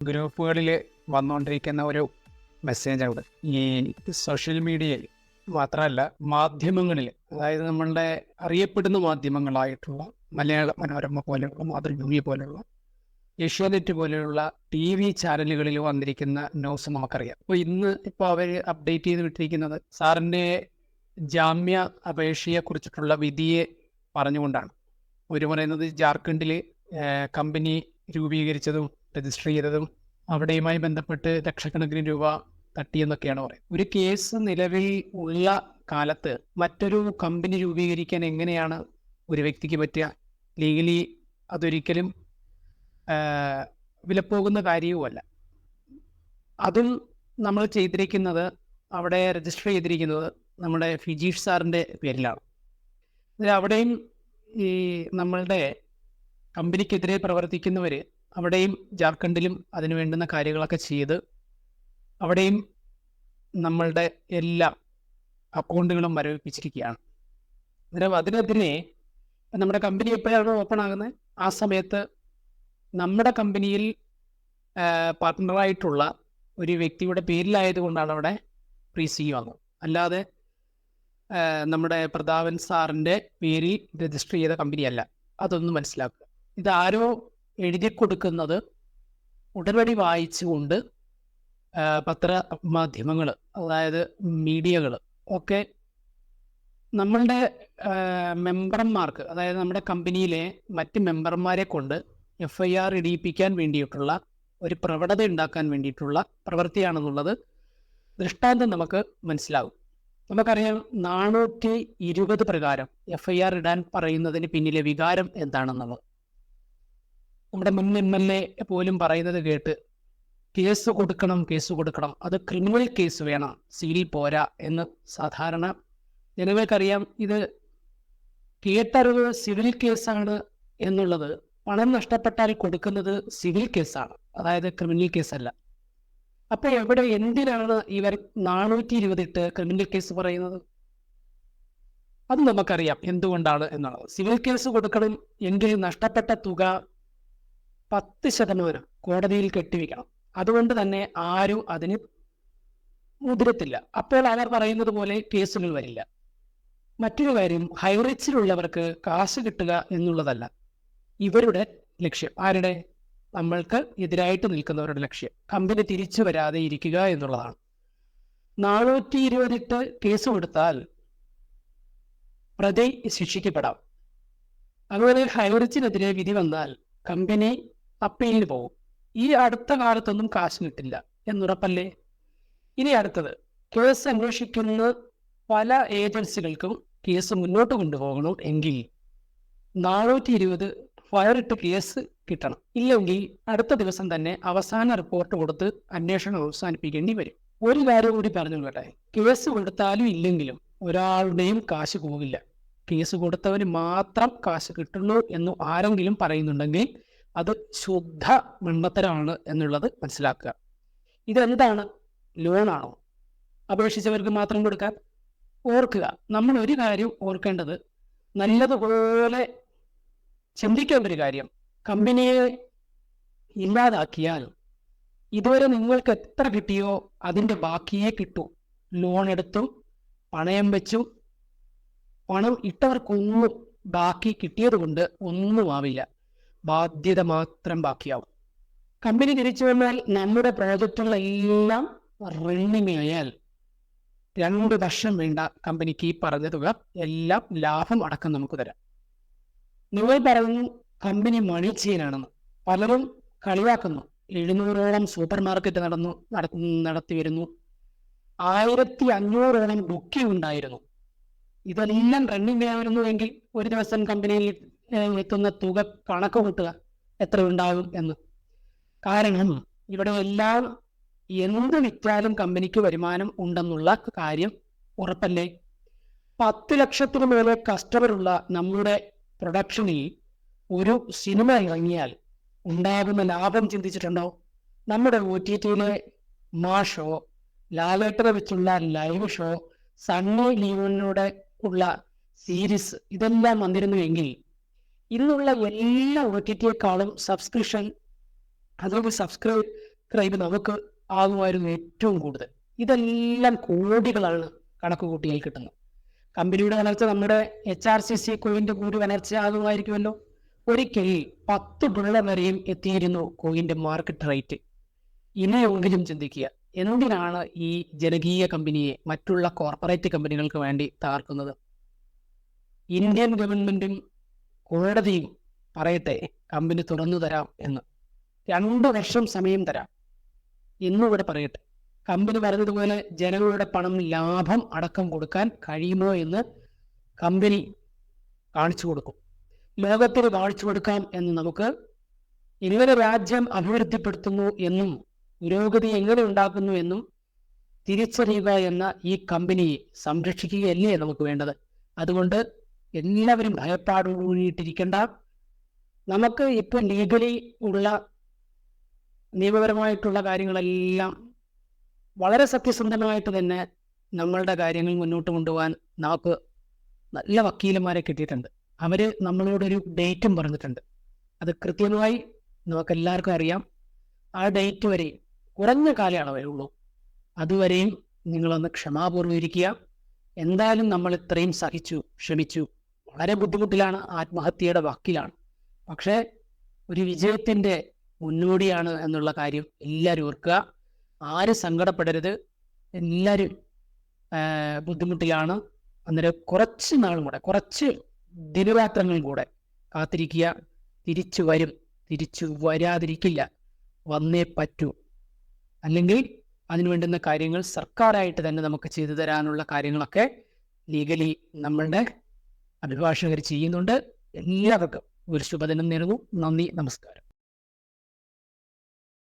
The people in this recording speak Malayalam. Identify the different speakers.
Speaker 1: ഗ്രൂപ്പുകളിൽ വന്നുകൊണ്ടിരിക്കുന്ന ഒരു മെസ്സേജാണ് ഈ സോഷ്യൽ മീഡിയയിൽ മാത്രമല്ല മാധ്യമങ്ങളിൽ അതായത് നമ്മളുടെ അറിയപ്പെടുന്ന മാധ്യമങ്ങളായിട്ടുള്ള മലയാള മനോരമ പോലെയുള്ള മാതൃഭൂമി പോലെയുള്ള ഏഷ്യാനെറ്റ് പോലെയുള്ള ടി വി ചാനലുകളിൽ വന്നിരിക്കുന്ന ന്യൂസ് നമുക്കറിയാം. അപ്പോൾ ഇന്ന് ഇപ്പോൾ അവർ അപ്ഡേറ്റ് ചെയ്ത് വിട്ടിരിക്കുന്നത് സാറിന്റെ ജാമ്യ അപേക്ഷയെ കുറിച്ചിട്ടുള്ള വിധിയെ പറഞ്ഞുകൊണ്ടാണ്. ഒരു പറയുന്നത് ജാർഖണ്ഡിൽ കമ്പനി രൂപീകരിച്ചതും രജിസ്റ്റർ ചെയ്തതും അവിടെയുമായി ബന്ധപ്പെട്ട് ലക്ഷക്കണക്കിന് രൂപ തട്ടിയെന്നൊക്കെയാണ് പറയുന്നത്. ഒരു കേസ് നിലവിൽ ഉള്ള കാലത്ത് മറ്റൊരു കമ്പനി രൂപീകരിക്കാൻ എങ്ങനെയാണ് ഒരു വ്യക്തിക്ക് പറ്റുക? ലീഗലി അതൊരിക്കലും വിലപ്പോകുന്ന കാര്യവുമല്ല. അതും നമ്മൾ ചെയ്തിരിക്കുന്നത് അവിടെ രജിസ്റ്റർ ചെയ്തിരിക്കുന്നത് നമ്മുടെ ഫിജീഷ് സാറിന്റെ പേരിലാണ്. അവിടെയും ഈ നമ്മളുടെ കമ്പനിക്കെതിരെ പ്രവർത്തിക്കുന്നവർ അവിടെയും ജാർഖണ്ഡിലും അതിനു വേണ്ടുന്ന കാര്യങ്ങളൊക്കെ ചെയ്ത് അവിടെയും നമ്മളുടെ എല്ലാ അക്കൗണ്ടുകളും മരവിപ്പിച്ചിരിക്കുകയാണ് അന്നേരം അതിനെതിരെ നമ്മുടെ കമ്പനി എപ്പോഴാണ് ഓപ്പൺ ആകുന്നത്? ആ സമയത്ത് നമ്മുടെ കമ്പനിയിൽ പാർട്ട്ണറായിട്ടുള്ള ഒരു വ്യക്തിയുടെ പേരിലായതുകൊണ്ടാണ് അവിടെ പ്രീ സി വന്നത്. അല്ലാതെ നമ്മുടെ പ്രതാപൻ സാറിന്റെ പേരിൽ രജിസ്റ്റർ ചെയ്ത കമ്പനിയല്ല അതൊന്നും മനസ്സിലാക്കുക. ഇതാരോ എഴുതി കൊടുക്കുന്നത് ഉടനടി വായിച്ചുകൊണ്ട് പത്ര മാധ്യമങ്ങൾ അതായത് മീഡിയകൾ ഒക്കെ നമ്മളുടെ മെമ്പർമാർക്ക് അതായത് നമ്മുടെ കമ്പനിയിലെ മറ്റ് മെമ്പർമാരെ കൊണ്ട് എഫ് ഐ ആർ ഇടിയിപ്പിക്കാൻ വേണ്ടിയിട്ടുള്ള ഒരു പ്രവണത ഉണ്ടാക്കാൻ വേണ്ടിയിട്ടുള്ള പ്രവൃത്തിയാണെന്നുള്ളത് ദൃഷ്ടാന്തം നമുക്ക് മനസ്സിലാകും. നമുക്കറിയാം നാനൂറ്റി ഇരുപത് പ്രകാരം എഫ് ഐ ആർ ഇടാൻ പറയുന്നതിന് പിന്നിലെ വികാരം എന്താണെന്നുള്ളത്. നമ്മുടെ മുൻ എം എൽ എ പോലും പറയുന്നത് കേട്ട് കേസ് കൊടുക്കണം കേസ് കൊടുക്കണം. അത് ക്രിമിനൽ കേസ് വേണം. സിവിൽ പോരാ എന്ന് സാധാരണ ജനങ്ങൾക്കറിയാം. ഇത് കേട്ടറിവ് സിവിൽ കേസാണ് എന്നുള്ളത്. പണം നഷ്ടപ്പെട്ടാൽ കൊടുക്കുന്നത് സിവിൽ കേസാണ് അതായത് ക്രിമിനൽ കേസല്ല അപ്പൊ എവിടെ എന്തിനാണ് ഇവർ നാനൂറ്റി ഇരുപതിട്ട് ക്രിമിനൽ കേസ് പറയുന്നത്? അത് നമുക്കറിയാം. എന്തുകൊണ്ടാണ് എന്നുള്ളത്. സിവിൽ കേസ് കൊടുക്കണം എങ്കിൽ നഷ്ടപ്പെട്ട തുക പത്ത് ശതമാനം കോടതിയിൽ കെട്ടിവെക്കണം. അതുകൊണ്ട് തന്നെ ആരും അതിന് മുതിരത്തില്ല. അപ്പോൾ അവർ പറയുന്നത് പോലെ കേസുകൾ വരില്ല. മറ്റൊരു കാര്യം ഹൈറിച്ചിലുള്ളവർക്ക് കാശ് കിട്ടുക എന്നുള്ളതല്ല. ഇവരുടെ ലക്ഷ്യം. ആരുടെ? നമ്മൾക്ക് എതിരായിട്ട് നിൽക്കുന്നവരുടെ ലക്ഷ്യം. കമ്പനി തിരിച്ചു വരാതെ ഇരിക്കുക എന്നുള്ളതാണ്. നാനൂറ്റി ഇരുപതിട്ട് കേസ് കൊടുത്താൽ പ്രതി ശിക്ഷിക്കപ്പെടാം. അതുപോലെ ഹൈറിച്ചിനെതിരെ വിധി വന്നാൽ കമ്പനി അപ്പീലിന് പോകും. ഈ അടുത്ത കാലത്തൊന്നും കാശ് കിട്ടില്ല. എന്നുറപ്പല്ലേ? ഇനി അടുത്തത്. കേസ് അന്വേഷിക്കുന്ന പല ഏജൻസികൾക്കും കേസ് മുന്നോട്ട് കൊണ്ടുപോകണം എങ്കിൽ നാനൂറ്റി ഇരുപത് ഫയറിട്ട് കേസ് കിട്ടണം. ഇല്ലെങ്കിൽ അടുത്ത ദിവസം തന്നെ അവസാന റിപ്പോർട്ട് കൊടുത്ത് അന്വേഷണം അവസാനിപ്പിക്കേണ്ടി വരും. ഒരു കാര്യം കൂടി പറഞ്ഞു കേട്ടെ. കേസ് കൊടുത്താലും ഇല്ലെങ്കിലും ഒരാളുടെയും കാശ് പോകില്ല. കേസ് കൊടുത്തവന് മാത്രം കാശ് കിട്ടുള്ളൂ എന്ന് ആരെങ്കിലും പറയുന്നുണ്ടെങ്കിൽ അത് ശുദ്ധ മണ്ണത്തരമാണ് എന്നുള്ളത് മനസ്സിലാക്കുക. ഇതെന്താണ്? ലോണാണോ അപേക്ഷിച്ചവർക്ക് മാത്രം കൊടുക്കാൻ? ഓർക്കുക. നമ്മൾ ഒരു കാര്യം ഓർക്കേണ്ടത് നല്ലതുപോലെ ചിന്തിക്കേണ്ട ഒരു കാര്യം. കമ്പനിയെ ഇല്ലാതാക്കിയാൽ ഇതുവരെ നിങ്ങൾക്ക് എത്ര കിട്ടിയോ അതിന്റെ ബാക്കിയേ കിട്ടൂ. ലോൺ എടുത്തും പണയം വെച്ചും പണം ഇട്ടവർക്കൊന്നും ബാക്കി കിട്ടിയത് കൊണ്ട് ഒന്നും ആവില്ല. ബാധ്യത മാത്രം ബാക്കിയാവും. കമ്പനി തിരിച്ചു വന്നാൽ നമ്മുടെ പ്രോജക്റ്റുകളെല്ലാം റണ്ണിങ് ആയാൽ രണ്ട് വർഷം വേണ്ട കമ്പനിക്ക് ഈ പറഞ്ഞ തുക എല്ലാം ലാഭം അടക്കം നമുക്ക് തരാം. നിങ്ങൾ പറഞ്ഞു കമ്പനി മണി ചെയിനാണെന്ന് പലരും കളിയാക്കുന്നു. എഴുന്നൂറോളം സൂപ്പർ മാർക്കറ്റ് നടന്നു നട- നടത്തി വരുന്നു. ആയിരത്തി അഞ്ഞൂറോളം ബുക്കിംഗ് ഉണ്ടായിരുന്നു. ഇതെല്ലാം റണ്ണിങ് ആയിരുന്നു എങ്കിൽ ഒരു ദിവസം കമ്പനിയിൽ എത്തുന്ന തുക കണക്ക് കൂട്ടുക എത്ര ഉണ്ടാകും എന്ന്. കാരണം ഇവിടെ എല്ലാം എന്ത് വിറ്റാലും കമ്പനിക്ക് വരുമാനം ഉണ്ടെന്നുള്ള കാര്യം ഉറപ്പല്ലേ? പത്ത് ലക്ഷത്തിന് മേലെ കസ്റ്റമറുള്ള നമ്മുടെ പ്രൊഡക്ഷനിൽ ഒരു സിനിമ ഇറങ്ങിയാൽ ഉണ്ടാകുന്ന ലാഭം ചിന്തിച്ചിട്ടുണ്ടോ? നമ്മുടെ ഒ ടി ടിയിലെ മാ ഷോ ലാലേട്ടറെ വെച്ചുള്ള ലൈവ് ഷോ സണ്ണി ലീവനോടെ ഉള്ള സീരീസ് ഇതെല്ലാം വന്നിരുന്നുവെങ്കിൽ ഇന്നുള്ള എല്ലാ ഒ ടി ടിയെക്കാളും സബ്സ്ക്രിപ്ഷൻ അതുപോലെ സബ്സ്ക്രൈബ് നമുക്ക് ആകുമായിരുന്നു ഏറ്റവും കൂടുതൽ. ഇതെല്ലാം കോടികളാണ് കണക്ക് കൂട്ടിയാൽ കിട്ടുന്നത്. കമ്പനിയുടെ വളർച്ച നമ്മുടെ എച്ച് ആർ സി സി കോയിന്റെ കൂടി വളർച്ച ആകുമായിരിക്കുമല്ലോ. ഒരിക്കൽ പത്ത് ഡോളർ വരെയും എത്തിയിരുന്നു കോയിന്റെ മാർക്കറ്റ് റേറ്റ് ഇനിയെങ്കിലും ചിന്തിക്കുക എന്തിനാണ് ഈ ജനകീയ കമ്പനിയെ മറ്റുള്ള കോർപ്പറേറ്റ് കമ്പനികൾക്ക് വേണ്ടി തകർക്കുന്നത്? ഇന്ത്യൻ ഗവൺമെന്റും കോടതിയും പറയട്ടെ കമ്പനി തുറന്നു തരാം എന്ന്. രണ്ടു വർഷം സമയം തരാം. എന്നിവിടെ പറയട്ടെ കമ്പനി പറഞ്ഞതുപോലെ ജനങ്ങളുടെ പണം ലാഭം അടക്കം കൊടുക്കാൻ കഴിയുമോ എന്ന് കമ്പനി കാണിച്ചു കൊടുക്കും. ലോകത്തിന് കാണിച്ചു കൊടുക്കാം എന്ന് നമുക്ക് എങ്ങനെ രാജ്യം അഭിവൃദ്ധിപ്പെടുത്തുന്നു എന്നും പുരോഗതി എങ്ങനെ ഉണ്ടാക്കുന്നു എന്നും തിരിച്ചറിയുക എന്ന ഈ കമ്പനിയെ സംരക്ഷിക്കുകയല്ലേ നമുക്ക് വേണ്ടത്. അതുകൊണ്ട് എല്ലാവരും ഭയപ്പാടുകൂടിയിട്ടിരിക്കേണ്ട നമുക്ക് ഇപ്പം ലീഗലി ഉള്ള നിയമപരമായിട്ടുള്ള കാര്യങ്ങളെല്ലാം വളരെ സത്യസന്ധമായിട്ട് തന്നെ നമ്മളുടെ കാര്യങ്ങൾ മുന്നോട്ട് കൊണ്ടുപോകാൻ നമുക്ക് നല്ല വക്കീലന്മാരെ കിട്ടിയിട്ടുണ്ട്. അവർ നമ്മളോടൊരു ഡേറ്റും പറഞ്ഞിട്ടുണ്ട്. അത് കൃത്യമായി നമുക്കെല്ലാവർക്കും അറിയാം. ആ ഡേറ്റ് വരെ കുറഞ്ഞ കാലയളവേ ഉള്ളൂ. അതുവരെയും നിങ്ങളൊന്ന് ക്ഷമാപൂർവം ഇരിക്കുക. എന്തായാലും നമ്മൾ ഇത്രയും സഹിച്ചു ക്ഷമിച്ചു. വളരെ ബുദ്ധിമുട്ടിലാണ് ആത്മഹത്യയുടെ വക്കിലാണ്. പക്ഷേ ഒരു വിജയത്തിന്റെ മുന്നോടിയാണ് എന്നുള്ള കാര്യം എല്ലാവരും ഓർക്കുക. ആരും സങ്കടപ്പെടരുത്. എല്ലാവരും ബുദ്ധിമുട്ടിലാണ്. അന്നേരം കുറച്ച് നാളും കൂടെ കുറച്ച് ദിനരാത്രങ്ങളും കൂടെ കാത്തിരിക്കുക. തിരിച്ചു വരും. തിരിച്ചു വരാതിരിക്കില്ല. വന്നേ പറ്റൂ. അല്ലെങ്കിൽ അതിനു വേണ്ടുന്ന കാര്യങ്ങൾ സർക്കാരായിട്ട് തന്നെ നമുക്ക് ചെയ്തു തരാനുള്ള കാര്യങ്ങളൊക്കെ ലീഗലി നമ്മളുടെ അഭിഭാഷകർ ചെയ്യുന്നുണ്ട്. എല്ലാവർക്കും ഒരു ശുഭദിനം നേരുന്നു. നന്ദി നമസ്കാരം.